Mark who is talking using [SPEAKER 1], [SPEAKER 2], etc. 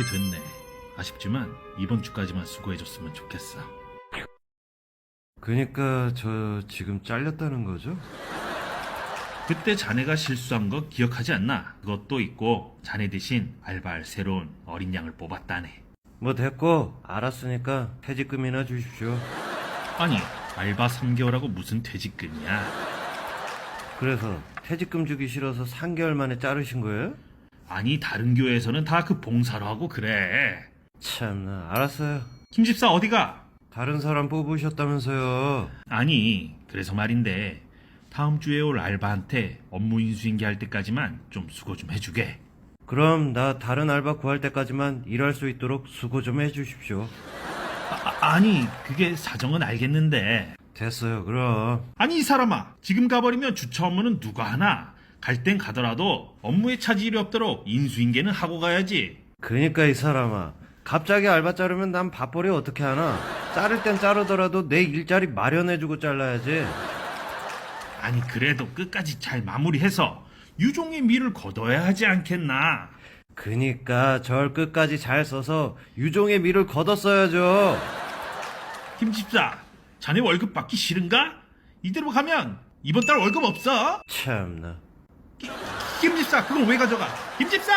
[SPEAKER 1] 그만두게 됐네. 아쉽지만 이번 주까지만 수고해줬으면 좋겠어.
[SPEAKER 2] 그니까 저 지금 잘렸다는 거죠?
[SPEAKER 1] 그때 자네가 실수한 거 기억하지 않나? 그것도 있고 자네 대신 알바할 새로운 어린 양을 뽑았다네.
[SPEAKER 2] 뭐 됐고 알았으니까 퇴직금이나 주십시오.
[SPEAKER 1] 아니 알바 3개월하고 무슨 퇴직금이야?
[SPEAKER 2] 그래서 퇴직금 주기 싫어서 3개월 만에 자르신 거예요?
[SPEAKER 1] 아니 다른 교회에서는 다 그 봉사로 하고 그래.
[SPEAKER 2] 참나 알았어요.
[SPEAKER 1] 김 집사 어디가?
[SPEAKER 2] 다른 사람 뽑으셨다면서요.
[SPEAKER 1] 아니 그래서 말인데 다음 주에 올 알바한테 업무 인수인계 할 때까지만 좀 수고 좀 해주게.
[SPEAKER 2] 그럼 나 다른 알바 구할 때까지만 일할 수 있도록 수고 좀 해주십시오.
[SPEAKER 1] 아, 아니 그게 사정은 알겠는데
[SPEAKER 2] 됐어요 그럼.
[SPEAKER 1] 아니 이 사람아 지금 가버리면 주차 업무는 누가 하나 갈 땐 가더라도 업무에 차질이 없도록 인수인계는 하고 가야지.
[SPEAKER 2] 그니까 이 사람아 갑자기 알바 자르면 난 밥벌이 어떻게 하나? 자를 땐 자르더라도 내 일자리 마련해주고 잘라야지.
[SPEAKER 1] 아니 그래도 끝까지 잘 마무리해서 유종의 미를 거둬야 하지 않겠나?
[SPEAKER 2] 그니까 절 끝까지 잘 써서 유종의 미를 걷었어야죠.
[SPEAKER 1] 김집사 자네 월급 받기 싫은가? 이대로 가면 이번 달 월급 없어.
[SPEAKER 2] 참나
[SPEAKER 1] 김집사 그건 왜 가져가? 김집사